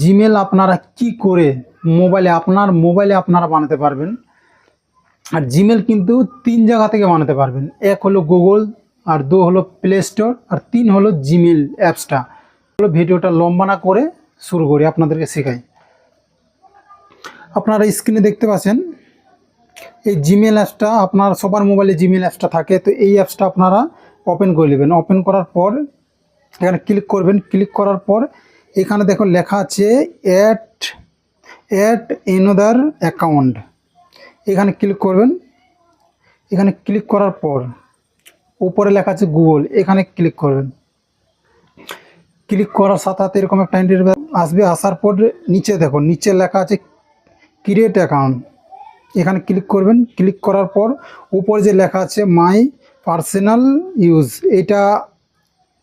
Gmail আপনারা কি করে মোবাইলে আপনার মোবাইলে আপনারা বানাতে পারবেন? আর জিমেল কিন্তু তিন জায়গা থেকে বানাতে পারবেন। এক হলো গুগল আর দু হলো প্লে স্টোর আর তিন হলো জিমেল অ্যাপসটা। হলো ভিডিওটা লম্বা না করে শুরু করি, আপনাদেরকে শেখাই। আপনারা স্ক্রিনে দেখতে পাচ্ছেন, এই জিমেল অ্যাপসটা, আপনার সবার মোবাইলে জিমেল অ্যাপসটা থাকে, তো এই অ্যাপসটা আপনারা ওপেন করে নেবেন। ওপেন করার পর, এখানে ক্লিক করবেন। ক্লিক করার পর এখানে দেখো লেখা আছে অ্যাট অ্যাট এনোদার অ্যাকাউন্ট এখানে ক্লিক করবেন। এখানে ক্লিক করার পর উপরে লেখা আছে গুগল এখানে ক্লিক করবেন। ক্লিক করার সাথে সাথে এরকম একটা ইন্টারভিউ আসবে, আসার পর নিচে দেখো, নিচে লেখা আছে ক্রিয়েট অ্যাকাউন্ট এখানে ক্লিক করবেন। ক্লিক করার পর উপরে যে লেখা আছে মাই পার্সোনাল ইউজ এটা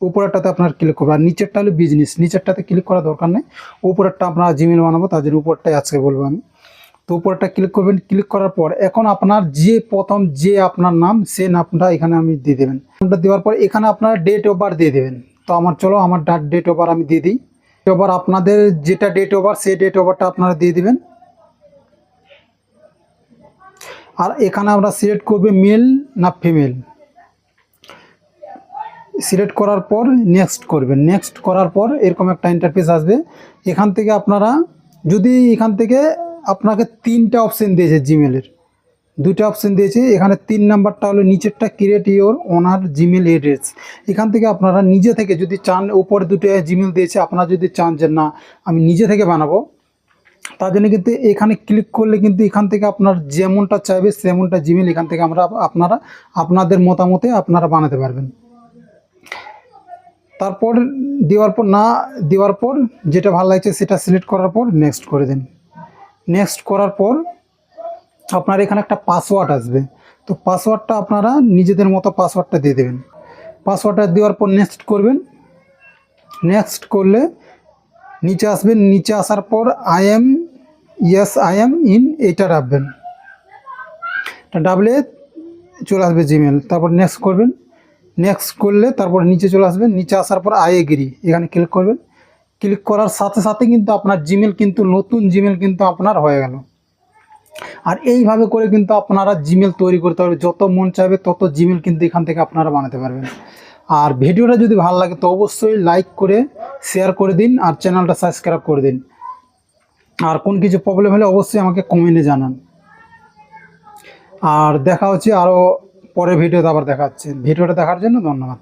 উপরেরটাতে আপনার ক্লিক করবেন। আর নিচেরটা হলো বিজনেস নিচেরটাতে ক্লিক করার দরকার নেই। উপরেরটা আপনার জিমেল বানাবো, তার জন্য উপরটাই আজকে বলব আমি। তো উপরটা ক্লিক করবেন। ক্লিক করার পর এখন আপনার যে প্রথম যে আপনার নাম, সে নামটা এখানে আমি দিয়ে দেবেন। নামটা দেওয়ার পর এখানে আপনার ডেট অফ বার্থ দিয়ে দেবেন। তো আমার চলো, আমার ডেট অফ বার্থ আমি দিয়ে দিই। বার্থ আপনাদের যেটা ডেট বার্থ সেই ডেট বার্থটা আপনারা দিয়ে দিবেন। আর এখানে আমরা সিলেক্ট করবে মেল না ফিমেল সিলেক্ট করার পর নেক্সট করবেন। নেক্সট করার পর এরকম একটা ইন্টারফেস আসবে। এখান থেকে আপনারা যদি এখান থেকে আপনাকে তিনটা অপশন দিয়েছে জিমেলের দুটো অপশন দিয়েছে। এখানে তিন নাম্বারটা হলো নিচেরটা create your own Gmail address এখান থেকে আপনারা নিজে থেকে যদি চান, উপরে দুটো জিমেল দিয়েছে, আপনারা যদি চান যে না, আমি নিজে থেকে বানাবো। তার জন্য কিন্তু এখানে ক্লিক করলে কিন্তু এখান থেকে আপনার যেমনটা চাইবে, সেমনটা জিমেল এখান থেকে আমরা আপনারা, আপনাদের মতামতে আপনারা বানাতে পারবেন। তারপর দেওয়ার পর না দেওয়ার পর যেটা ভালো লাগছে সেটা সিলেক্ট করার পর নেক্সট করে দিন। নেক্সট করার পর আপনার এখানে একটা পাসওয়ার্ড আসবে। তো পাসওয়ার্ডটা আপনারা নিজেদের মতো পাসওয়ার্ডটা দিয়ে দেবেন। পাসওয়ার্ডটা দেওয়ার পর নেক্সট করবেন। নেক্সট করলে নিচে আসবেন নিচে আসার পর I am yes I am in এইটা রাখবেন। ডাবলে চলে আসবে জিমেল তারপর নেক্সট করবেন। নেক্সট করলে তারপর নিচে চলে আসবেন। নিচে আসার পর আই এগ্রি এখানে ক্লিক করবেন। ক্লিক করার সাথে সাথে কিন্তু আপনার জিমেল কিন্তু, নতুন জিমেল কিন্তু আপনার হয়ে গেল। আর এইভাবে করে কিন্তু আপনারা জিমেল তৈরি করতে পারবেন। যত মন চাইবে তত জিমেল কিন্তু এখান থেকে আপনারা বানাতে পারবেন। আর ভিডিওটা যদি ভালো লাগে তো অবশ্যই লাইক করে শেয়ার করে দিন আর চ্যানেলটা সাবস্ক্রাইব করে দিন। আর কোন কিছু প্রবলেম হলে অবশ্যই আমাকে কমেন্টে জানান। আর দেখা হচ্ছে আরও পরে ভিডিওতে আবার দেখা ভিডিওটা দেখার জন্য ধন্যবাদ।